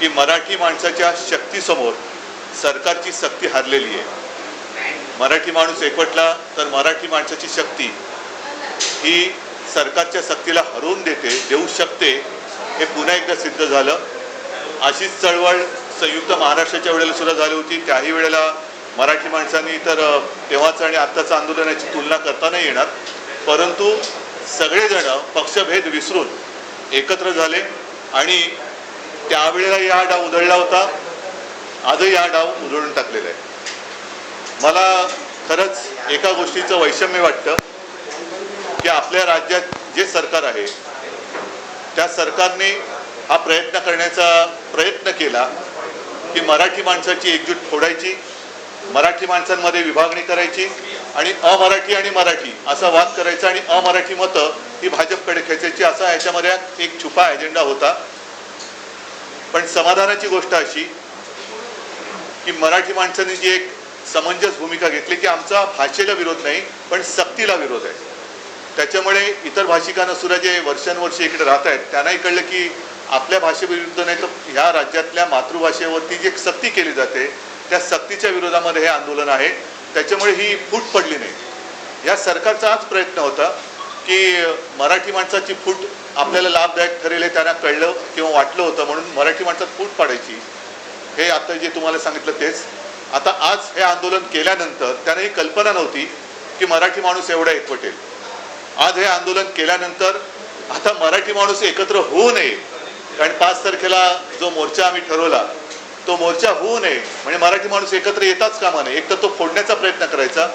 की मराठी माणसाच्या शक्तीसमोर सरकारची शक्ती हरलेली आहे. मराठी माणूस एकवटला तर मराठी माणसाची शक्ती ही सरकारच्या शक्तीला हरवून देते देऊ शकते हे पुन्हा एकदा सिद्ध झालं. अशीच चळवळ संयुक्त महाराष्ट्राच्या वेळेला सुद्धा झाली होती. त्याही वेळेला मराठी माणसांनी तर तेव्हाचं आणि आत्ताचं आंदोलनाची तुलना करता नाही येणार. परंतु सगळेजण पक्षभेद विसरून एकत्र झाले आणि त्यावेळेला या डाव उधळला होता. आजही हा डाव उधळून टाकलेला आहे. मला खरंच एका गोष्टीचं वैषम्य वाटतं की आपल्या राज्यात जे सरकार आहे त्या सरकारने हा प्रयत्न करण्याचा प्रयत्न केला की मराठी माणसाची एकजूट फोडायची मराठी माणसांमध्ये विभागणी करायची आणि अमराठी आणि मराठी असा वाद करायचा आणि अमराठी मतं ही भाजपकडे खेचायची असा याच्यामध्ये एक छुपा अजेंडा होता. पण समाधानाची गोष्ट अशी की मराठी माणसांनी जी एक समंजस भूमिका घेतली की आमचा भाषेला विरोध नाही पण सक्तीला विरोध आहे. त्याच्यामुळे इतर भाषिकांना सुद्धा जे वर्षानुवर्षे इकडे राहत आहेत त्यांनाही कळलं की आपल्या भाषेविरुद्ध नाही तर ह्या राज्यातल्या मातृभाषेवरती जी एक सक्ती केली जाते त्या सक्तीच्या विरोधामध्ये हे आंदोलन आहे. त्याच्यामुळे ही फूट पडली नाही. या सरकारचा हाच प्रयत्न होता की मराठी माणसाची फूट आपल्याला लाभदायक ठरेल हे त्यांना कळलं किंवा वाटलं होतं म्हणून मराठी माणसात फूट पाडायची. हे आता जे तुम्हाला सांगितलं तेच. आता आज हे आंदोलन केल्यानंतर त्यांना ही कल्पना नव्हती की मराठी माणूस एवढा एकवटेल. आज हे आंदोलन केल्यानंतर आता मराठी माणूस एकत्र होऊ नये. कारण पाच तारखेला जो मोर्चा आम्ही ठरवला तो मोर्चा होऊ नये. म्हणजे मराठी माणूस एकत्र येताच कामा नये. एक तर तो फोडण्याचा प्रयत्न करायचा.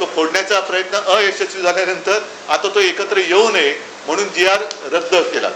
तो फोडण्याचा प्रयत्न अयशस्वी झाल्यानंतर आता तो एकत्र येऊ नये. म्हणून जी आर रद्द केला.